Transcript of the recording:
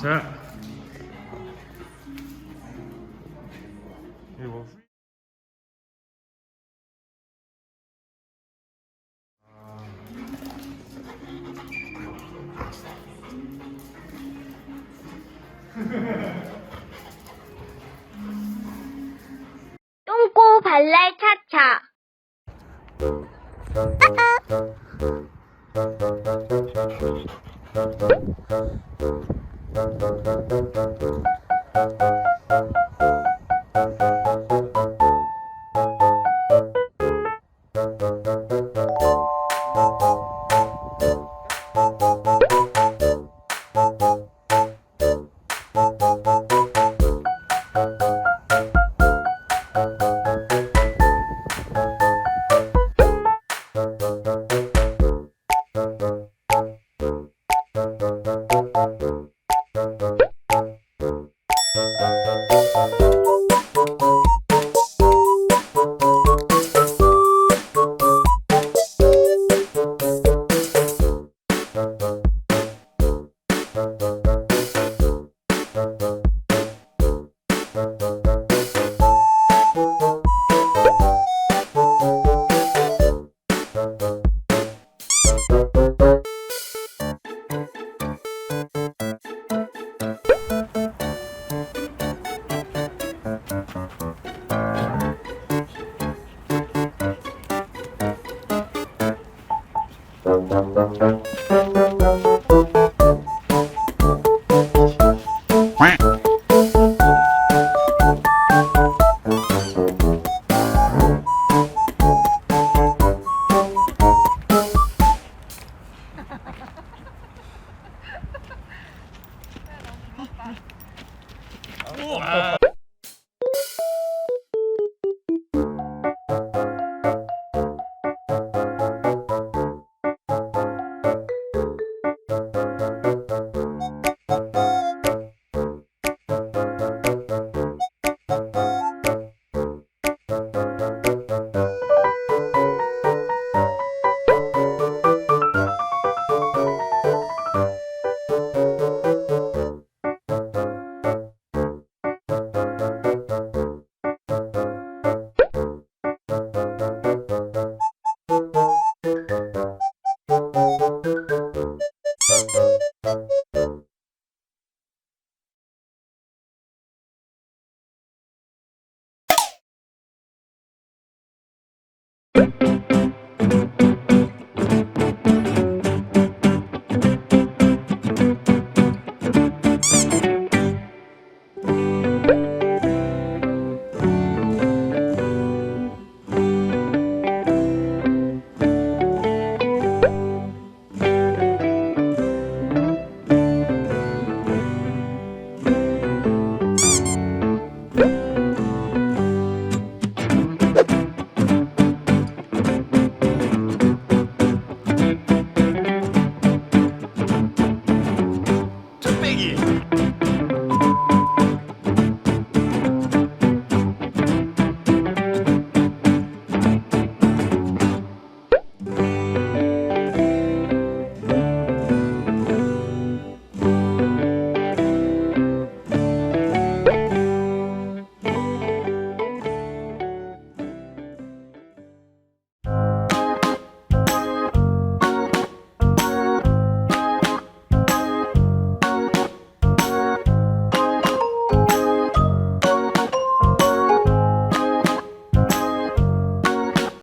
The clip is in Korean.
자. 뭐 똥꼬 발랄 차차. 아, 아. Thank you.